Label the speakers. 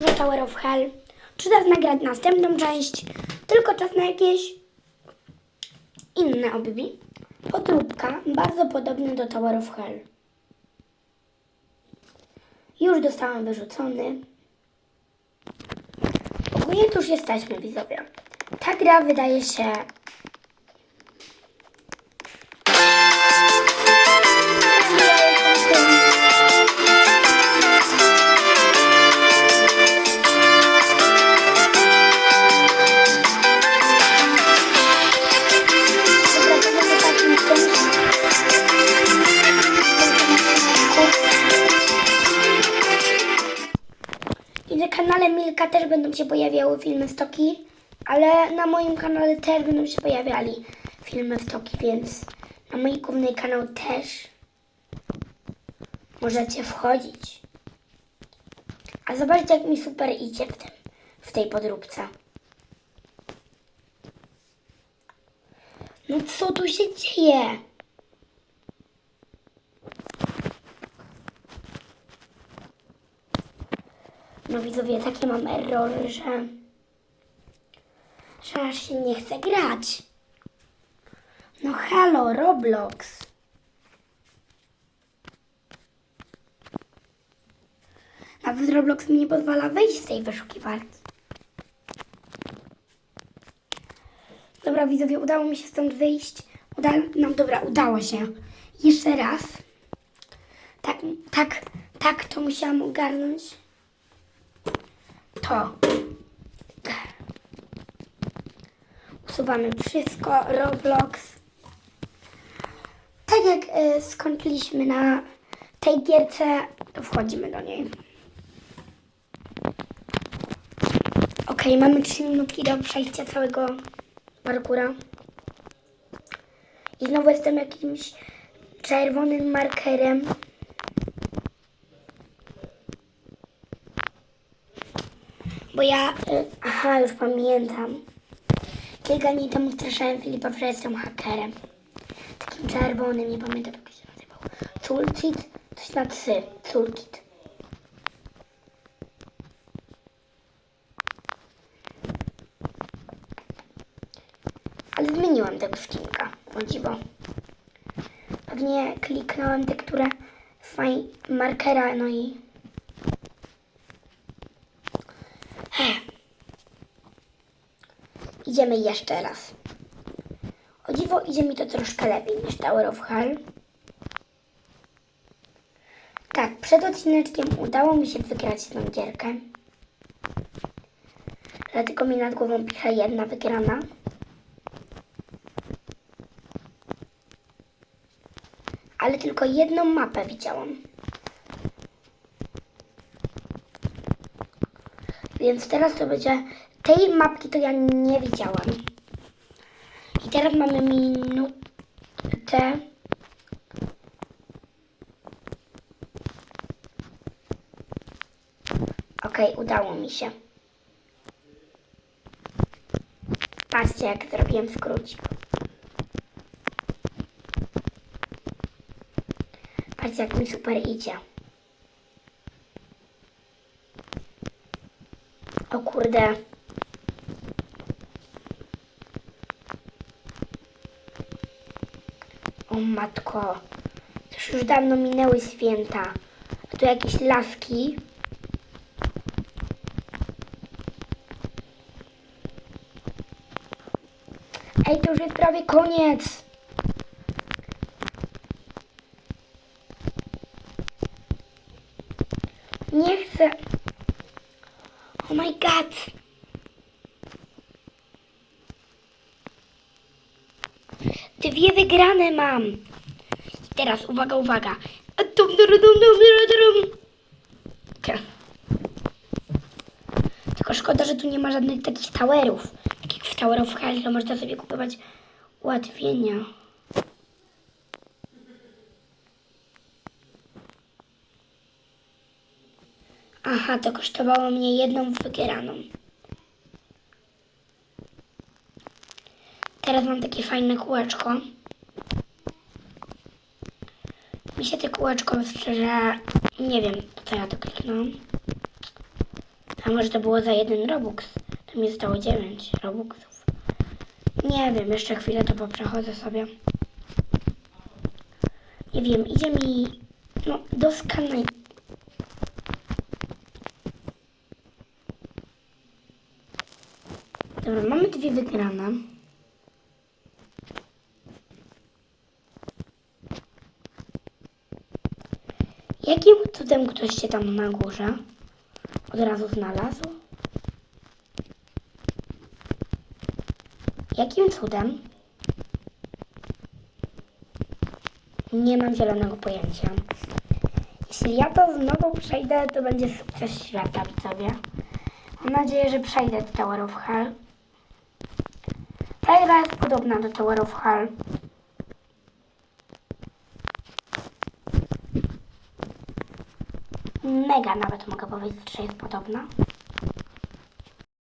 Speaker 1: że Tower of Hell. Czy teraz nagrać następną część? Tylko czas na jakieś inne obibi. Podróbka, bardzo podobny do Tower of Hell. Już dostałem wyrzucony. Ogólnie tu już jesteśmy, widzowie. Ta gra wydaje się... kanale Milka też będą się pojawiały filmy z Toki, ale na moim kanale też będą się pojawiali filmy z Toki, więc na mój główny kanał też możecie wchodzić. A zobaczcie, jak mi super idzie w, tym, w tej podróbce. No co tu się dzieje? No widzowie, takie mam errory, że... że aż się nie chce grać. No halo, Roblox. Nawet Roblox mi nie pozwala wyjść z tej wyszukiwarki. Dobra, widzowie, udało mi się stąd wyjść. Uda... No dobra, udało się. Jeszcze raz. Tak, tak, tak to musiałam ogarnąć. To. Usuwamy wszystko. Roblox. Tak jak y, skończyliśmy na tej gierce, wchodzimy do niej. Ok, mamy 3 minutki do przejścia całego parkura. I znowu jestem jakimś czerwonym markerem. Bo ja, y, aha, już pamiętam. Kilka dni temu straszałem Filipa, jestem hakerem. Takim czerwonym, nie pamiętam jak się nazywał. Toolkit, coś na psy. Toolkit. Ale zmieniłam tego skinka, o dziwo. Pewnie kliknąłem tekturę faj markera, no i... Idziemy jeszcze raz. O dziwo idzie mi to troszkę lepiej niż Tower of Hell. Tak, przed odcineczkiem udało mi się wygrać tą gierkę. Dlatego mi nad głową pisze jedna wygrana. Ale tylko jedną mapę widziałam. Więc teraz to będzie... Tej mapki to ja nie widziałam. I teraz mamy minutę. Okej, udało mi się. Patrzcie, jak zrobiłem skrócik. Patrzcie, jak mi super idzie. O kurde. Matko. Przecież już dawno minęły święta. A tu jakieś laski. Ej, to już jest prawie koniec. Nie chcę. Oh my god. Dwie wygrane mam. Teraz uwaga, uwaga. Dum. Tylko szkoda, że tu nie ma żadnych takich towerów. Tak jak w Tower of Hell, można sobie kupować ułatwienia. Aha, to kosztowało mnie jedną wygraną. Teraz mam takie fajne kółeczko. Mi się te kółeczko szczerze... Nie wiem, co ja to kliknąłem. A może to było za jeden Robux? To mi zostało 9 Robuxów. Nie wiem, jeszcze chwilę to poprzechodzę sobie. Nie wiem, idzie mi... No, do skanej... Dobra, mamy dwie wygrane. Jakim cudem ktoś się tam na górze od razu znalazł? Jakim cudem? Nie mam zielonego pojęcia. Jeśli ja to znowu przejdę, to będzie sukces świata, widzowie. Mam nadzieję, że przejdę do Tower of Hell. Ta gra jest podobna do Tower of Hell. Mega nawet mogę powiedzieć, że jest podobna.